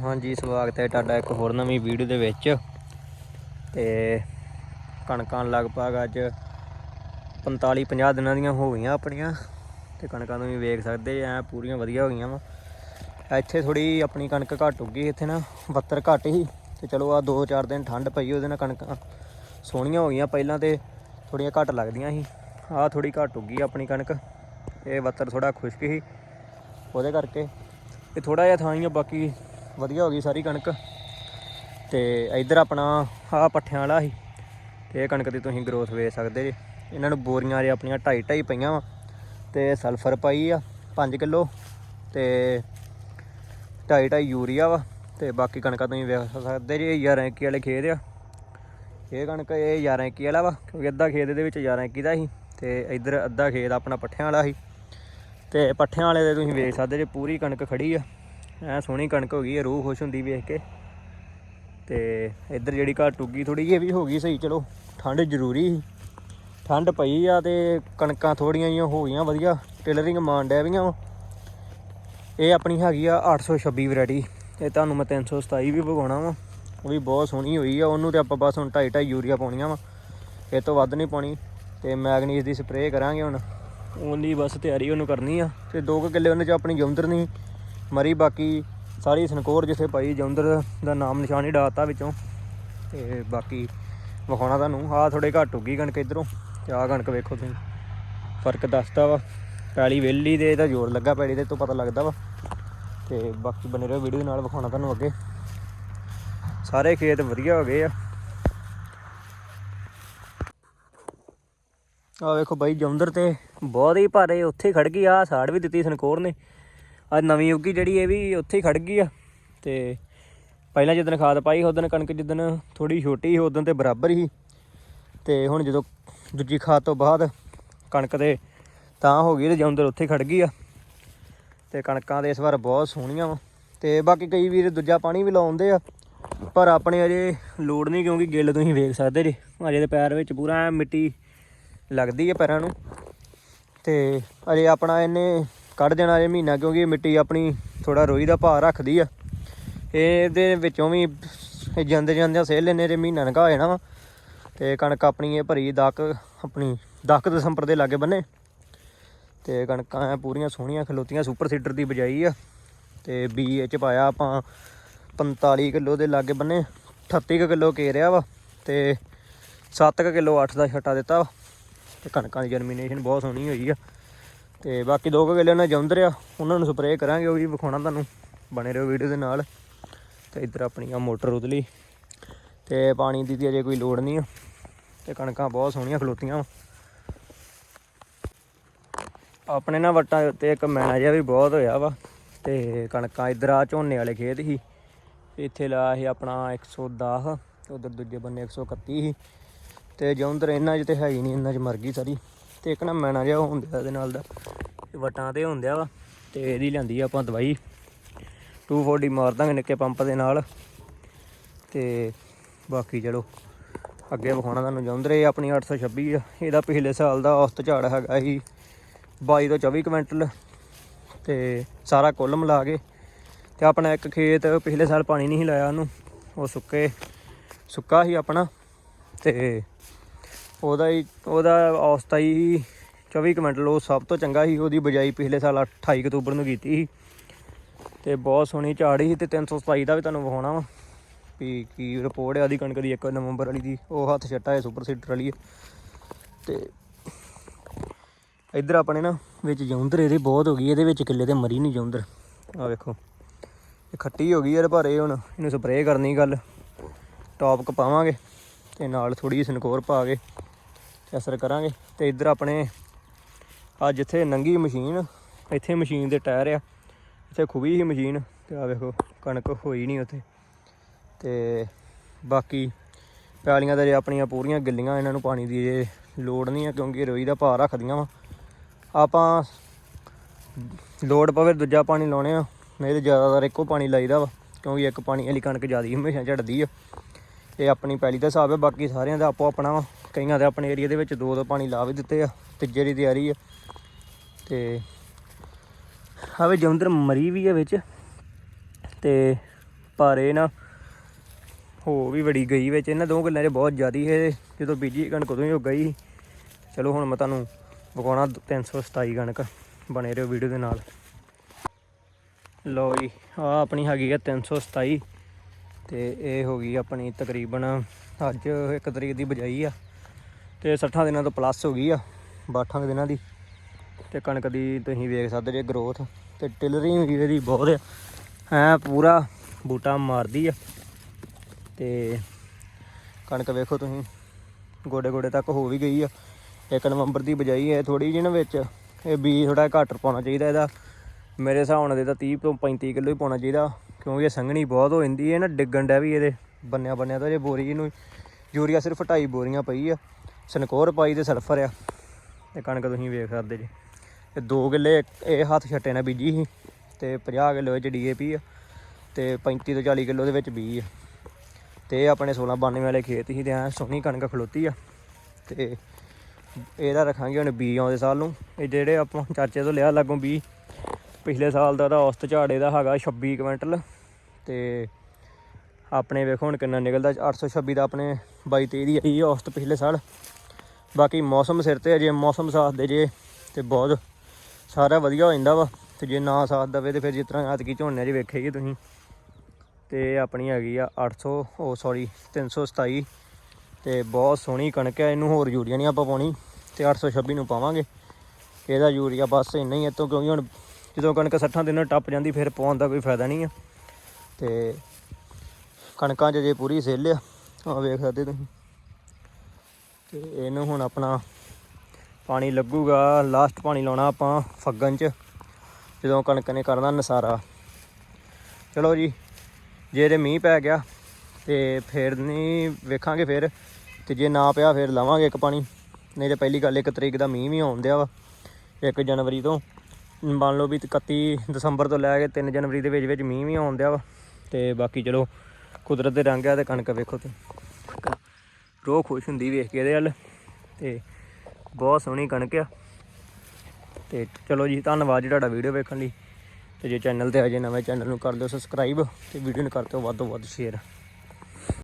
ਹਾਂਜੀ, ਸਵਾਗਤ ਹੈ ਤੁਹਾਡਾ ਇੱਕ ਹੋਰ ਨਵੀਂ ਵੀਡੀਓ ਦੇ ਵਿੱਚ। ਤੇ ਕਣਕਾਂ ਲਗਭਗ ਅੱਜ 45 50 ਦਿਨਾਂ ਦੀਆਂ ਹੋ ਗਈਆਂ ਆਪਣੀਆਂ। ਤੇ ਕਣਕਾਂ ਨੂੰ ਵੀ ਵੇਖ ਸਕਦੇ, ਐ ਪੂਰੀਆਂ ਵਧੀਆ ਹੋ ਗਈਆਂ ਵਾ। ਇੱਥੇ ਥੋੜੀ ਆਪਣੀ ਕਣਕ ਘੱਟ ਉੱਗੀ ਇੱਥੇ ਨਾ 72 ਘੱਟ ਹੀ ਤੇ ਚਲੋ ਆ 2-4 ਦਿਨ ਠੰਡ ਪਈ, ਉਹਦੇ ਨਾਲ ਕਣਕਾਂ ਸੋਹਣੀਆਂ ਹੋ ਗਈਆਂ। ਪਹਿਲਾਂ ਤੇ ਥੋੜੀਆਂ ਘੱਟ ਲੱਗਦੀਆਂ ਸੀ। ਆ ਥੋੜੀ ਘੱਟ ਉੱਗੀ ਆਪਣੀ ਕਣਕ। ਇਹ 72 ਥੋੜਾ ਖੁਸ਼ਕ ਸੀ। ਉਹਦੇ ਕਰਕੇ ਇਹ ਥੋੜਾ ਜਿਹਾ ਥਾਂ ਹੀ ਆ, ਬਾਕੀ ਵਧੀਆ ਹੋ ਗਈ ਸਾਰੀ ਕਣਕ। ਤੇ ਇੱਧਰ ਆਪਣਾ ਆਹ ਪੱਠਿਆਂ ਵਾਲਾ ਸੀ। ਤੇ ਇਹ ਕਣਕ ਦੀ ਤੁਸੀਂ ਗਰੋਥ ਵੇਖ ਸਕਦੇ ਜੇ। ਇਹਨਾਂ ਨੂੰ ਬੋਰੀਆਂ ਜੇ ਆਪਣੀਆਂ ਢਾਈ ਢਾਈ ਪਈਆਂ ਵਾ। ਤੇ ਸਲਫਰ ਪਾਈ ਆ 5 ਕਿਲੋ। ਤੇ ਢਾਈ ਢਾਈ ਯੂਰੀਆ ਵਾ। ਤੇ ਬਾਕੀ ਕਣਕਾਂ ਤੁਸੀਂ ਵੇਖ ਸਕਦੇ ਜੀ 11 21 ਵਾਲੇ ਖੇਤ ਆ। ਇਹ ਕਣਕ ਇਹ 11 21 ਵਾਲਾ ਵਾ, ਕਿਉਂਕਿ ਅੱਧਾ ਖੇਤ ਦੇ ਵਿੱਚ 11 21 ਦਾ ਸੀ। ਤੇ ਇੱਧਰ ਅੱਧਾ ਖੇਤ ਆਪਣਾ ਪੱਠਿਆਂ ਵਾਲਾ ਸੀ। ਤੇ ਪੱਠਿਆਂ ਵਾਲੇ ਦੇ ਤੁਸੀਂ ਵੇਖ ਸਕਦੇ ਜੇ, ਪੂਰੀ ਕਣਕ ਖੜੀ ਆ। ਐ ਸੋਹਣੀ ਕਣਕ ਹੋ ਗਈ ਹੈ, ਰੂਹ ਖੁਸ਼ ਹੁੰਦੀ ਵੇਖ ਕੇ। ਤੇ ਇੱਧਰ ਜਿਹੜੀ ਘਾਟ ਉੱਗੀ ਥੋੜੀ ਜਿਹੀ, ਇਹ ਵੀ ਹੋ ਗਈ ਸਹੀ, ਚਲੋ, ਠੰਡ ਜ਼ਰੂਰੀ ਸੀ। ਠੰਡ ਪਈ ਆ ਤੇ ਕਣਕਾਂ ਥੋੜੀਆਂ ਜਿਹੀਆਂ ਹੋ ਗਈਆਂ, ਵਧੀਆ, ਟੇਲਰਿੰਗ ਮਾਨ ਡੈ ਵੀਆਂ ਵਾ। ਇਹ ਆਪਣੀ ਹੈਗੀ ਆ 826 ਵੈਰਾਈਟੀ, ਇਹ ਤੁਹਾਨੂੰ ਮੈਂ 327 ਵੀ ਭਗਾਉਣਾ ਵਾ। ਉਹ ਵੀ ਬਹੁਤ ਸੋਹਣੀ ਹੋਈ ਆ, ਉਹਨੂੰ ਤੇ ਆਪਾਂ ਬਸ ਹੁਣ ਢਾਈ ਢਾਈ ਯੂਰੀਆ ਪਾਉਣੀਆਂ ਵਾ। ਇਹ ਤੋਂ ਵੱਧ ਨਹੀਂ ਪਾਉਣੀ, ਤੇ ਮੈਗਨੀਜ਼ ਦੀ ਸਪਰੇਅ ਕਰਾਂਗੇ ਹੁਣ। ਉਹਦੀ ਬਸ ਤਿਆਰੀ ਉਹਨੂੰ ਕਰਨੀ ਆ, ਤੇ 2 ਕਿੱਲੇ ਉਹਨੇ ਚ ਆਪਣੀ ਜੌਂਦਰ ਨਹੀਂ ਮਰੀ, ਬਾਕੀ ਸਾਰੀ ਸਨਕੋਰ ਜਿੱਥੇ ਪਾਈ ਜੌਂਦਰ ਦਾ ਨਾਮ ਨਿਸ਼ਾਨ ਹੀ ਡਾਤਾ ਵਿੱਚੋਂ। ਤੇ ਬਾਕੀ ਵਿਖਾਉਣਾ ਤੁਹਾਨੂੰ, ਆਹ ਥੋੜੇ ਘੱਟ ਉੱਗੀ ਕਣਕ ਇਧਰੋਂ, ਤੇ ਆਹ ਕਣਕ ਵੇਖੋ ਤੁਸੀਂ, ਫ਼ਰਕ ਦੱਸਦਾ ਵਾ। ਪੈਲੀ ਵੇਲੀ ਦੇ ਤਾਂ ਜ਼ੋਰ ਲੱਗਾ, ਪੈਲੀ ਦੇ ਤੋਂ ਪਤਾ ਲੱਗਦਾ ਵਾ। ਤੇ ਬਾਕੀ ਬਨੇ ਰਹੋ ਵੀਡੀਓ ਨਾਲ, ਵਿਖਾਉਣਾ ਤੁਹਾਨੂੰ ਅੱਗੇ। ਸਾਰੇ ਖੇਤ ਵਧੀਆ ਹੋ ਗਏ ਆ। ਆ ਵੇਖੋ ਬਾਈ ਜੌਂਦਰ ਤੇ ਬਹੁਤ ਹੀ ਭਾਰੇ, ਉੱਥੇ ਖੜ ਗਈ ਆ ਸਾੜ ਵੀ ਦਿੱਤੀ ਸਨਕੋਰ ਨੇ। ਆ ਨਵੀਂ ਉੱਗੀ ਜਿਹੜੀ ਇਹ ਵੀ ਉੱਥੇ ਹੀ ਖੜ ਗਈ ਆ। ਤੇ ਪਹਿਲਾਂ ਜਦੋਂ ਖਾਦ ਪਾਈ ਉਦੋਂ ਕਣਕ ਜਿੱਦਣ ਥੋੜੀ ਛੋਟੀ ਸੀ, ਉਦੋਂ ਤੇ ਬਰਾਬਰ ਹੀ ਤੇ ਹੁਣ ਜਦੋਂ ਦੂਜੀ ਖਾਦ ਤੋਂ ਬਾਅਦ ਕਣਕ ਦੇ ਤਾਂ ਹੋ ਗਈ ਤੇ ਜੌਂਦਰ ਉੱਥੇ ਹੀ ਖੜ ਗਈ ਆ। ਤੇ ਕਣਕਾਂ ਦੇ ਇਸ ਵਾਰ ਬਹੁਤ ਸੋਹਣੀਆਂ ਵਾ। ਤੇ ਬਾਕੀ ਕਈ ਵੀਰ ਦੂਜਾ ਪਾਣੀ ਵੀ ਲਾਉਂਦੇ ਆ, ਪਰ ਆਪਣੇ ਅਜੇ ਲੋੜ ਨਹੀਂ ਕਿਉਂਕਿ ਗਿੱਲ ਤੁਸੀਂ ਵੇਖ ਸਕਦੇ ਜੀ। ਅਜੇ ਦੇ ਪੈਰ ਵਿੱਚ ਪੂਰਾ ਮਿੱਟੀ ਲੱਗਦੀ ਹੈ ਪੈਰਾਂ ਨੂੰ। ਤੇ ਅਜੇ ਆਪਣਾ ਇਹਨੇ ਕੱਢ ਦੇਣਾ ਅਜੇ ਮਹੀਨਾ, ਕਿਉਂਕਿ ਇਹ ਮਿੱਟੀ ਆਪਣੀ ਥੋੜਾ ਰੋਈ ਦਾ ਭਾਰ ਰੱਖਦੀ ਆ। ਇਹਦੇ ਵਿੱਚੋਂ ਵੀ ਇਹ ਜਾਂਦੇ ਜਾਂਦੇ ਸੇਲ ਲੈਨੇ ਤੇ ਮਹੀਨਾ ਨਗਾ ਜਾਣਾ ਵਾ। ਤੇ ਕਣਕ ਆਪਣੀ ਇਹ ਭਰੀ ਦਕ, ਆਪਣੀ 10 ਦਸੰਬਰ ਦੇ ਲਾਗੇ ਬੰਨੇ। ਤੇ ਕਣਕਾਂ ਪੂਰੀਆਂ ਸੋਹਣੀਆਂ, ਖਲੋਤੀਆਂ ਸੁਪਰ ਸੀਡਰ ਦੀ ਬਜਾਈ ਆ। ਤੇ ਬੀ ਇਹ ਚ ਪਾਇਆ ਆਪਾਂ 45 ਕਿਲੋ ਦੇ ਲਾਗੇ ਬੰਨੇ। 38 ਕਿਲੋ ਕੇਰਿਆ ਵਾ ਤੇ 7 ਕਿਲੋ 8 ਦਾ ਛੱਟਾ ਦਿੱਤਾ ਵਾ। ਤੇ ਕਣਕਾਂ ਦੀ ਜਰਮੀਨੇਸ਼ਨ ਬਹੁਤ ਸੋਹਣੀ ਹੋਈ ਆ। ਤੇ ਬਾਕੀ 2 ਕਿਲੋ ਉਹਨਾਂ ਜੰਦਰ ਆ, ਉਹਨਾਂ ਨੂੰ ਸਪਰੇਅ ਕਰਾਂਗੇ, ਉਹ ਵੀ ਵਿਖਾਉਣਾ ਤੁਹਾਨੂੰ, ਬਣੇ ਰਹੋ ਵੀਡੀਓ ਦੇ ਨਾਲ। ਤੇ ਇੱਧਰ ਆਪਣੀ ਆ ਮੋਟਰ ਉਦਲੀ ਤੇ ਪਾਣੀ ਦੀ ਤੇ ਅਜੇ ਕੋਈ ਲੋੜ ਨਹੀਂ ਆ। ਤੇ ਕਣਕਾਂ ਬਹੁਤ ਸੋਹਣੀਆਂ ਖਲੋਤੀਆਂ ਵਾ। ਆਪਣੇ ਨਾ ਵੱਟਾਂ ਦੇ ਉੱਤੇ ਇੱਕ ਮੈਣਾ ਜਿਹਾ ਵੀ ਬਹੁਤ ਹੋਇਆ ਵਾ। ਤੇ ਕਣਕਾਂ ਇੱਧਰ ਆ, ਝੋਨੇ ਵਾਲੇ ਖੇਤ ਸੀ। ਇੱਥੇ ਲਾ ਸੀ ਆਪਣਾ 110 ਤੇ ਉਧਰ ਦੂਜੇ ਬੰਨੇ 131 ਸੀ ਤੇ ਜਿਉਂਦਰ ਇਹਨਾਂ 'ਚ ਤੇ ਹੈ ਹੀ ਨਹੀਂ ਇਹਨਾਂ 'ਚ ਮਰ ਗਈ ਸਾਰੀ। ਤੇ ਇੱਕ ਨਾ ਮੈਣਾ ਜਿਹਾ ਹੁੰਦਾ ਇਹਦੇ ਨਾਲ ਦਾ ਇਹ ਵਟਾਂ ਤੇ ਹੁੰਦਿਆ ਵਾ, ਤੇ ਇਹਦੀ ਲਿਆਂਦੀ ਆ ਆਪਾਂ ਦਵਾਈ। 240 ਮਾਰ ਦਾਂਗੇ ਨਿੱਕੇ ਪੰਪ ਦੇ ਨਾਲ, ਤੇ ਬਾਕੀ ਚਲੋ, ਅੱਗੇ ਵਿਖਾਉਣਾ ਤੁਹਾਨੂੰ ਜੌਂਦਰ ਇਹ ਆਪਣੀ 826 ਆ। ਇਹਦਾ ਪਿਛਲੇ ਸਾਲ ਦਾ ਔਸਤ ਝਾੜ ਹੈਗਾ ਸੀ 22 ਤੋਂ 24 ਕੁਇੰਟਲ, ਤੇ ਸਾਰਾ ਕੁੱਲ ਮਿਲਾ ਕੇ, ਤੇ ਆਪਣਾ ਇੱਕ ਖੇਤ ਪਿਛਲੇ ਸਾਲ ਪਾਣੀ ਨਹੀਂ ਸੀ ਲਾਇਆ ਉਹਨੂੰ, ਉਹ ਸੁੱਕੇ, ਸੁੱਕਾ ਸੀ ਆਪਣਾ, ਤੇ ਉਹਦਾ ਹੀ, ਉਹਦਾ ਔਸਤਾ ਹੀ 24 ਕੁਇੰਟਲ ਉਹ ਸਭ ਤੋਂ ਚੰਗਾ ਸੀ, ਉਹਦੀ ਬਜਾਈ ਪਿਛਲੇ ਸਾਲ 28 ਅਕਤੂਬਰ ਨੂੰ ਕੀਤੀ ਸੀ। ਤੇ ਬਹੁਤ ਸੋਹਣੀ ਝਾੜੀ ਸੀ ਤੇ 327 ਦਾ ਵੀ ਤੁਹਾਨੂੰ ਵਿਖਾਉਣਾ ਵਾ। ਵੀ ਕੀ ਰਿਪੋਰਟ ਹੈ ਆਦੀ ਕਣਕ ਦੀ 1 ਨਵੰਬਰ ਵਾਲੀ ਦੀ, ਉਹ ਹੱਥ ਛੱਟਾ ਹੈ ਸੁਪਰ ਸੀਡਰ ਵਾਲੀ ਹੈ ਤੇ ਇੱਧਰ ਆਪਣੇ ਨਾ ਵਿੱਚ ਜੌਂਦਰ, ਇਹਦੇ ਬਹੁਤ ਹੋ ਗਈ, ਇਹਦੇ ਵਿੱਚ ਕਿੱਲੇ ਤੇ ਮਰੀ ਨਹੀਂ ਜੌਂਦਰ। ਆ ਵੇਖੋ, ਇਹ ਖੱਟੀ ਹੋ ਗਈ ਯਾਰ, ਪਰ ਇਹ ਹੁਣ ਇਹਨੂੰ ਸਪਰੇਅ ਕਰਨੀ ਗੱਲ। ਟੌਪ ਕ ਪਾਵਾਂਗੇ ਤੇ ਨਾਲ ਥੋੜੀ ਜਿਹੀ ਸਨਕੋਰ ਪਾ ਕੇ ਅਸਰ ਕਰਾਂਗੇ। ਤੇ ਇੱਧਰ ਆਪਣੇ ਆ ਜਿੱਥੇ ਨੰਗੀ ਮਸ਼ੀਨ, ਇੱਥੇ ਮਸ਼ੀਨ ਦੇ ਟਾਇਰ ਆ। ਇੱਥੇ ਖੁਬੀ ਹੀ ਮਸ਼ੀਨ, ਤੇ ਆ ਵੇਖੋ, ਕਣਕ ਹੋਈ ਨਹੀਂ ਉੱਥੇ। ਤੇ ਬਾਕੀ ਪੈਲੀਆਂ ਦਾ ਜੇ ਆਪਣੀਆਂ ਪੂਰੀਆਂ ਗਿੱਲੀਆਂ, ਇਹਨਾਂ ਨੂੰ ਪਾਣੀ ਦੀ ਜੇ ਲੋੜ ਨਹੀਂ ਆ, ਕਿਉਂਕਿ ਰੋਈ ਦਾ ਭਾਰ ਰੱਖਦੀਆਂ ਵਾ। ਆਪਾਂ ਲੋੜ ਪਵੇ ਦੂਜਾ ਪਾਣੀ ਲਾਉਣੇ ਆ, ਨਹੀਂ ਤੇ ਜ਼ਿਆਦਾਤਰ ਇੱਕੋ ਪਾਣੀ ਲਾਈਦਾ ਵਾ, ਕਿਉਂਕਿ ਇੱਕ ਪਾਣੀ ਵਾਲੀ ਕਣਕ ਜ਼ਿਆਦਾ ਹਮੇਸ਼ਾ ਝੜਦੀ ਆ। ਇਹ ਆਪਣੀ ਪੈਲੀ ਦਾ ਹਿਸਾਬ ਹੈ ਬਾਕੀ ਸਾਰਿਆਂ ਦਾ ਆਪੋ ਆਪਣਾ ਵਾ। ਕਈਆਂ ਦੇ ਆਪਣੇ ਏਰੀਆ ਦੇ ਵਿੱਚ ਦੋ ਦੋ ਪਾਣੀ ਲਾ ਵੀ ਦਿੱਤੇ ਆ, ਤੀਜੇ ਦੀ ਤਿਆਰੀ ਆ। ਤੇ ਆਵੇ ਜੰਦਰ ਮਰੀ ਵੀ ਆ ਵਿੱਚ, ਤੇ ਪਰ ਇਹ ਨਾ ਹੋ ਵੀ ਬੜੀ ਗਈ ਵਿੱਚ। ਇਹਨਾਂ ਦੋ ਗੱਲਾਂ 'ਚ ਬਹੁਤ ਜ਼ਿਆਦੀ ਹੈ ਜਦੋਂ ਬੀਜੀ ਕਣਕ ਉਦੋਂ ਹੀ ਹੋ ਗਈ ਚਲੋ ਹੁਣ ਮੈਂ ਤੁਹਾਨੂੰ ਵਿਖਾਉਣਾ 327 ਕਣਕ ਬਣੇ ਰਹੋ ਵੀਡੀਓ ਦੇ ਨਾਲ। ਲਓ ਜੀ ਆ ਆਪਣੀ ਹੈਗੀ ਆ 327 ਤੇ ਇਹ ਹੋ ਗਈ ਆਪਣੀ ਤਕਰੀਬਨ ਅੱਜ ਇੱਕ ਤਰੀਕ ਦੀ ਬਜਾਈ ਆ। ਤੇ 60 ਦਿਨਾਂ ਤੋਂ ਪਲੱਸ ਹੋ ਗਈ ਆ 62 ਦਿਨਾਂ ਦੀ। ਤੇ ਕਣਕ ਦੀ ਤੁਸੀਂ ਵੇਖ ਸਕਦੇ ਜੇ ਗਰੋਥ ਤੇ ਟਿਲਰਿੰਗ ਵੀ ਇਹਦੀ ਬਹੁਤ ਆ। ਐ ਪੂਰਾ ਬੂਟਾ ਮਾਰਦੀ ਆ। ਤੇ ਕਣਕ ਵੇਖੋ ਤੁਸੀਂ ਗੋਡੇ ਗੋਡੇ ਤੱਕ ਹੋ ਵੀ ਗਈ ਆ। 1 ਨਵੰਬਰ ਦੀ ਬਜਾਈ ਹੈ ਥੋੜੀ ਜਿਹੀ ਨਾ ਵਿੱਚ। ਇਹ ਬੀਜ ਥੋੜਾ ਘੱਟ ਪਾਉਣਾ ਚਾਹੀਦਾ ਇਹਦਾ। ਮੇਰੇ ਹਿਸਾਬ ਨਾਲ ਇਹਦਾ 30 ਤੋਂ 35 ਕਿਲੋ ਹੀ ਪਾਉਣਾ ਚਾਹੀਦਾ, ਕਿਉਂਕਿ ਇਹ ਸੰਘਣੀ ਬਹੁਤ ਹੋ ਜਾਂਦੀ ਹੈ ਨਾ, ਡਿੱਗਣ ਡੈ ਵੀ ਇਹਦੇ। ਬੰਨਿਆ ਬੰਨਿਆ ਤਾਂ ਜੇ ਬੋਰੀ ਨੂੰ ਯੂਰੀਆ ਸਿਰਫ 2.5 ਬੋਰੀਆਂ ਪਈ ਆ। ਸਨਕੋਰ ਪਾਈ ਤੇ ਸਲਫਰ ਆ। ਤੇ ਕਣਕ ਤੁਸੀਂ ਵੇਖ ਸਕਦੇ ਜੇ। ਤੇ 2 ਕਿੱਲੇ, ਇਹ ਹੱਥ ਛੱਟੇ ਨਾਲ ਬੀਜੀ ਸੀ ਤੇ 50 ਕਿਲੋ ਇਹ ਚ ਡੀਏਪੀ ਆ ਤੇ 35 ਤੋਂ 40 ਕਿਲੋ ਦੇ ਵਿੱਚ ਬੀ ਆ। ਤੇ ਇਹ ਆਪਣੇ 16 92 ਵਾਲੇ ਖੇਤ ਸੀ ਤੇ ਐ ਸੋਹਣੀ ਕਣਕ ਖਲੋਤੀ ਆ। ਤੇ ਇਹਦਾ ਰੱਖਾਂਗੇ ਹੁਣ ਬੀ ਆਉਂਦੇ ਸਾਲ ਨੂੰ। ਇਹ ਜਿਹੜੇ ਆਪਾਂ ਚਾਚੇ ਤੋਂ ਲਿਆ ਲੱਗੋਂ ਬੀ, ਪਿਛਲੇ ਸਾਲ ਦਾ ਉਹਦਾ ਔਸਤ ਝਾੜੇ ਦਾ ਹੈਗਾ 26 ਕੁਇੰਟਲ। ਤੇ ਆਪਣੇ ਵੇਖੋ ਹੁਣ ਕਿੰਨਾ ਨਿਕਲਦਾ 826 ਦਾ ਆਪਣੇ 22 23 ਦੀ ਆਈ ਔਸਤ ਪਿਛਲੇ ਸਾਲ। ਬਾਕੀ ਮੌਸਮ ਸਿਰ ਤੇ ਆ, ਜੇ ਮੌਸਮ ਸਾਥ ਦੇ ਜੇ ਤੇ ਬਹੁਤ ਸਾਰਾ ਵਧੀਆ ਹੋ ਜਾਂਦਾ ਵਾ। ਤੇ ਜੇ ਨਾ ਸਾਥ ਦੇਵੇ ਤੇ ਫਿਰ ਜਿਸ ਤਰ੍ਹਾਂ ਐਤਕੀ ਝੋਨੇ 'ਚ ਵੇਖੇਗੀ ਤੁਸੀਂ। ਤੇ ਆਪਣੀ ਹੈਗੀ ਆ 800 ਉਹ ਸੌਰੀ 327 ਤੇ ਬਹੁਤ ਸੋਹਣੀ ਕਣਕ ਹੈ ਇਹਨੂੰ ਹੋਰ ਯੂਰੀਆ ਨਹੀਂ ਆਪਾਂ ਪਾਉਣੀ ਤੇ 826 ਨੂੰ ਪਾਵਾਂਗੇ। ਇਹਦਾ ਯੂਰੀਆ ਬਸ ਇੰਨਾ ਹੀ ਹੈ ਤੋਂ ਕਿਉਂਕਿ ਹੁਣ ਜਦੋਂ ਕਣਕ 60 ਦਿਨਾਂ ਟੱਪ ਜਾਂਦੀ ਫਿਰ ਪਾਉਣ ਦਾ ਕੋਈ ਫਾਇਦਾ ਨਹੀਂ ਆ। ਤੇ ਕਣਕਾਂ 'ਚ ਜੇ ਪੂਰੀ ਸੇਲ ਆ ਆ ਵੇਖ ਸਕਦੇ ਤੁਸੀਂ। ਤੇ ਇਹਨੂੰ ਹੁਣ ਆਪਣਾ ਪਾਣੀ ਲੱਗੂਗਾ। ਲਾਸਟ ਪਾਣੀ ਲਾਉਣਾ ਆਪਾਂ ਫੱਗਣ 'ਚ, ਜਦੋਂ ਕਣਕ ਨੇ ਕਰਨਾ ਨਸਾਰਾ। ਚਲੋ ਜੀ, ਜੇ ਇਹਦੇ ਮੀਂਹ ਪੈ ਗਿਆ ਤੇ ਫਿਰ ਨਹੀਂ ਵੇਖਾਂਗੇ ਫਿਰ, ਤੇ ਜੇ ਨਾ ਪਿਆ ਫਿਰ ਲਾਵਾਂਗੇ ਇੱਕ ਪਾਣੀ। ਨਹੀਂ ਤੇ ਪਹਿਲੀ ਗੱਲ, ਇੱਕ ਤਰੀਕ ਦਾ ਮੀਂਹ ਵੀ ਆਉਣ ਦਿਆ ਵਾ 1 ਜਨਵਰੀ ਤੋਂ। ਮੰਨ ਲਓ ਵੀ 31 ਦਸੰਬਰ ਤੋਂ ਲੈ ਕੇ 3 ਜਨਵਰੀ ਦੇ ਵਿੱਚ ਵਿੱਚ ਮੀਂਹ ਵੀ ਆਉਣ ਦਿਆ ਵਾ। ਤੇ ਬਾਕੀ ਚਲੋ, ਕੁਦਰਤ ਦੇ ਰੰਗ ਆ ਤੇ ਕਣਕ ਵੇਖੋ ਤੇ। ਰੋਹ ਖੁਸ਼ ਹੁੰਦੀ ਵੇਖ ਕੇ ਇਹਦੇ ਵੱਲ ਤੇ ਬਹੁਤ ਸੋਹਣੀ ਕਣਕ ਆ। ਤੇ ਚਲੋ ਜੀ, ਧੰਨਵਾਦ ਜੀ ਤੁਹਾਡਾ ਵੀਡੀਓ ਵੇਖਣ ਲਈ। ਤੇ ਜੇ ਚੈਨਲ ਤੇ ਅਜੇ ਨਵੇਂ, ਚੈਨਲ ਨੂੰ ਕਰ ਦਿਓ ਸਬਸਕ੍ਰਾਈਬ ਤੇ ਵੀਡੀਓ ਨੂੰ ਕਰ ਦਿਓ ਵੱਧ ਤੋਂ ਵੱਧ ਸ਼ੇਅਰ